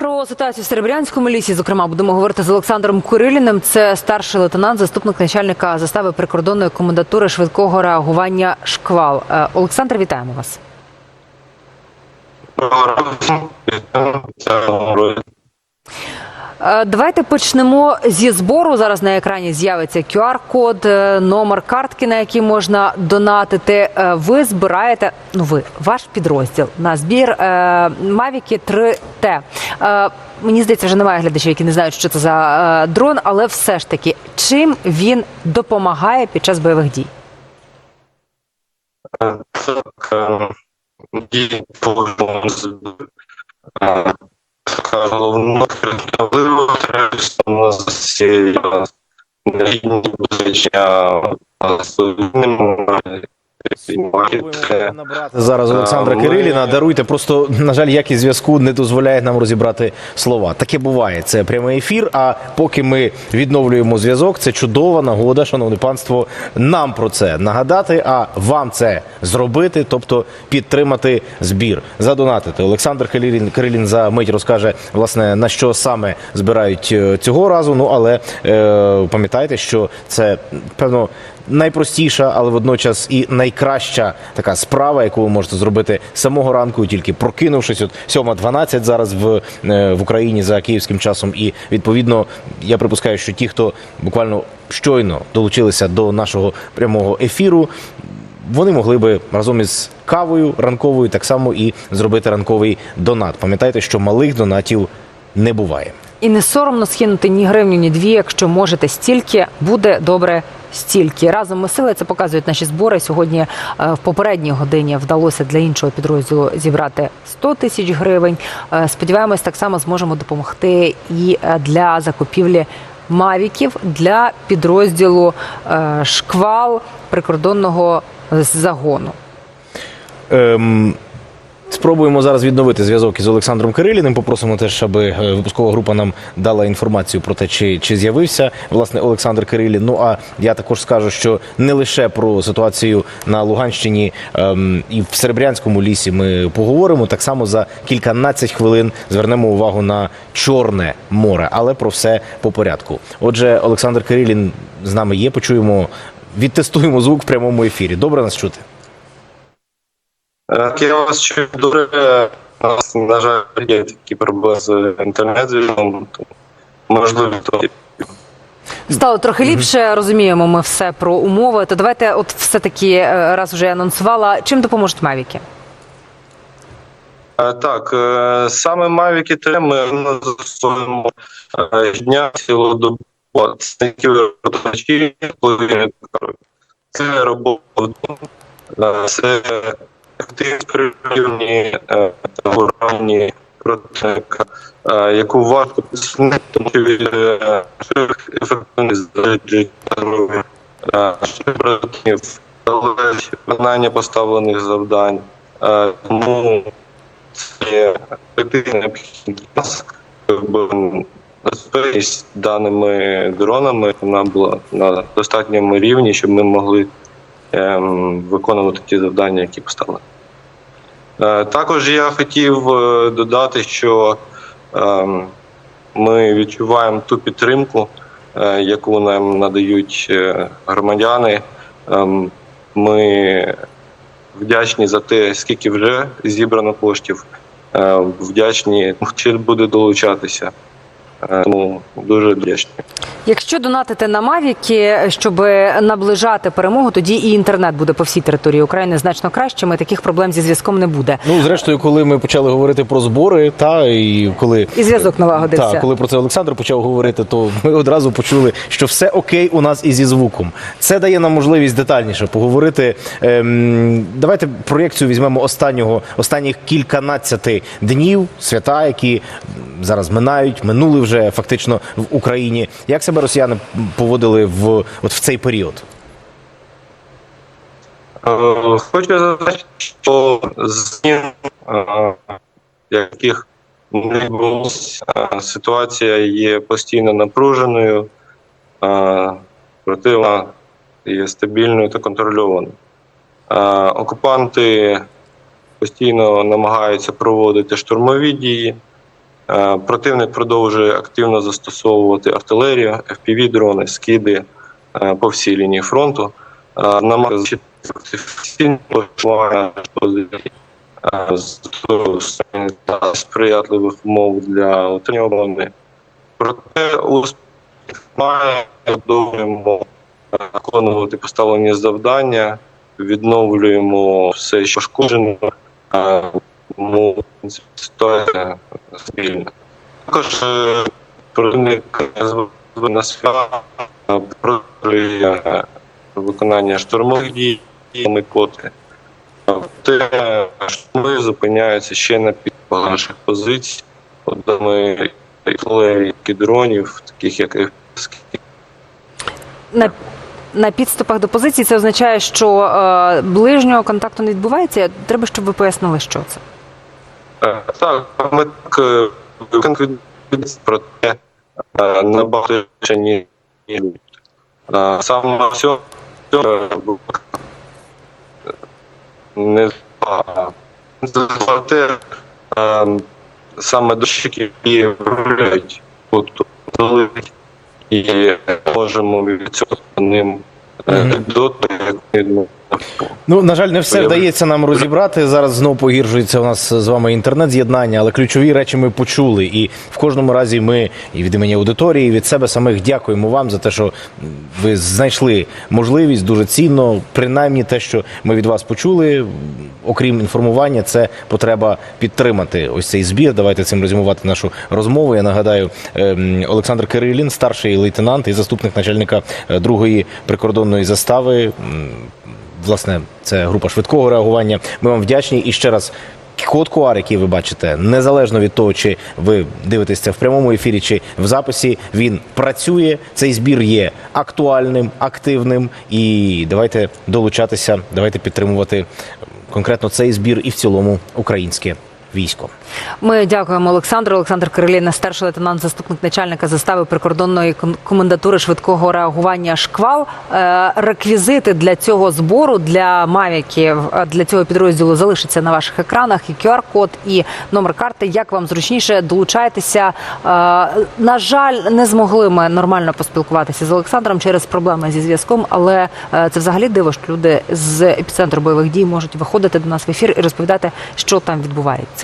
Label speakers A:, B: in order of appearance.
A: Про ситуацію в Серебрянському лісі, зокрема, будемо говорити з Олександром Куриліним. Це старший лейтенант, заступник начальника застави прикордонної комендатури швидкого реагування шквал. Е, Олександр, вітаємо вас. Е, Давайте почнемо зі збору. Зараз на екрані з'явиться QR-код, е, номер картки, на який можна донатити. Е, Ви збираєте ну ви ваш підрозділ на збір 3T. Е, Мені здається, вже немає глядачів, які не знають, що це за дрон, але все ж таки, чим він допомагає під час бойових дій?
B: Так, дії повернув з така головна важливо засіяла рідні
C: набрати зараз Олександра Кириліна. Даруйте, просто на жаль, якість зв'язку не дозволяє нам розібрати слова. Таке буває. Це прямий ефір. А поки ми відновлюємо зв'язок, це чудова нагода, шановне панство, нам про це нагадати, а вам це зробити, тобто підтримати збір, задонатити. Олександр Кирилін, Кирилін за мить розкаже власне на що саме збирають е, цього разу. Ну але е, пам'ятайте, що це певно найпростіша, але водночас і найкраща така справа, яку ви можете зробити самого ранку, тільки прокинувшись. От 7.12 зараз в, е, в Україні за київським часом. І відповідно я припускаю, що ті, хто буквально щойно долучилися до нашого прямого ефіру. Вони могли би разом із кавою ранковою так само і зробити ранковий донат. Пам'ятайте, що малих донатів не буває.
A: І не соромно скинути ні гривню, ні дві, якщо можете стільки, буде добре стільки. Разом ми сили це показують наші збори. Сьогодні е, в попередній годині вдалося для іншого підрозділу зібрати 100 тисяч гривень. Е, Сподіваємось, так само зможемо допомогти і е, для закупівлі мавіків для підрозділу шквал прикордонного загону.
C: Ем, спробуємо зараз відновити зв'язок із Олександром Кириліним. Попросимо теж, аби е, випускова група нам дала інформацію про те, чи, чи з'явився власне Олександр Кирилін. Ну а я також скажу, що не лише про ситуацію на Луганщині ем, і в Серебрянському лісі ми поговоримо. Так само за кільканадцять хвилин звернемо увагу на Чорне море, але про все по порядку. Отже, Олександр Кирилін з нами є. Почуємо, відтестуємо звук в прямому ефірі. Добре нас чути.
B: Так, я вас чую добре. У нас, на жаль, є такі проблеми з інтернет-зв'язком. Можливо, то
A: Стало трохи ліпше, розуміємо ми все про умови. То давайте, от все-таки, е, раз вже я анонсувала, чим допоможуть мавіки?
B: Е, Так, е, саме Mavic 3 ми застосовуємо е, щодня цілодобово. Кари. Це робота вдома, е, це активність природні та уранні противника, е, яку варто посунути, тому що від е, ширих здоров'я, е, шибратів, виконання поставлених завдань. Е, Тому це ефективна необхідність, щоб безпечність даними дронами вона була на достатньому рівні, щоб ми могли ем, виконувати ті завдання, які поставили. Е, також я хотів е, додати, що ем, ми відчуваємо ту підтримку, е, яку нам надають громадяни. Ем, ми вдячні за те, скільки вже зібрано коштів. Вдячні, чи буде долучатися. Е, Тому дуже вдячні.
A: Якщо донатити на мавіки, щоб наближати перемогу, тоді і інтернет буде по всій території України значно кращим. і Таких проблем зі зв'язком не буде.
C: Ну, зрештою, коли ми почали говорити про збори, та і коли
A: І зв'язок налагодився.
C: та, коли про це Олександр почав говорити, то ми одразу почули, що все окей у нас і зі звуком. Це дає нам можливість детальніше поговорити. Ем, давайте проєкцію візьмемо останнього останніх кільканадцяти днів свята, які зараз минають, минули вже фактично в Україні. Як себе росіяни поводили в от в цей період?
B: Е, Хочу зазначити, що змін, е, яких не е, ситуація є постійно напруженою, е, проте є стабільною та контрольованою. Окупанти постійно намагаються проводити штурмові дії, Противник продовжує активно застосовувати артилерію, FPV-дрони, скиди е, по всій лінії фронту. Е, е, з та сприятливих умов для отримання оборони. Проте успіх має продовжуємо е, виконувати поставлені завдання, відновлюємо все, що пошкоджено. Е, ситуація спільна. Також е, противник на свят е, е, виконання штурмових дій коти. Те, штурми зупиняються ще на підпах наших позицій. От ми артилерії, дронів, таких як
A: На, на підступах до позиції це означає, що е, ближнього контакту не відбувається. Треба, щоб ви пояснили, що це.
B: Так, ми так е, конфіденційно, проте е, набагато ніж. Саме все не те е, саме дощики, які виявляють, заливають, і можемо від цього ним е,
C: Ну, на жаль, не все вдається нам розібрати. Зараз знову погіршується у нас з вами інтернет-з'єднання, але ключові речі ми почули. І в кожному разі ми і від імені аудиторії, і від себе самих дякуємо вам за те, що ви знайшли можливість дуже цінно, принаймні те, що ми від вас почули. Окрім інформування, це потреба підтримати ось цей збір. Давайте цим резюмувати нашу розмову. Я нагадаю, ем, Олександр Кирилін, старший лейтенант і заступник начальника е, другої прикордонної застави. Власне, це група швидкого реагування. Ми вам вдячні і ще раз. Код QR, який ви бачите, незалежно від того, чи ви дивитесь це в прямому ефірі, чи в записі, він працює. Цей збір є актуальним, активним. І давайте долучатися, давайте підтримувати конкретно цей збір і в цілому українське військо.
A: Ми дякуємо Олександру. Олександр Кирилін, старший лейтенант, заступник начальника застави прикордонної комендатури швидкого реагування шквал. Е, Реквізити для цього збору для мавіків е, для цього підрозділу залишаться на ваших екранах. І QR-код, і номер карти. Як вам зручніше, долучайтеся. Е, На жаль, не змогли ми нормально поспілкуватися з Олександром через проблеми зі зв'язком, але це взагалі диво, що люди з епіцентру бойових дій можуть виходити до нас в ефір і розповідати, що там відбувається.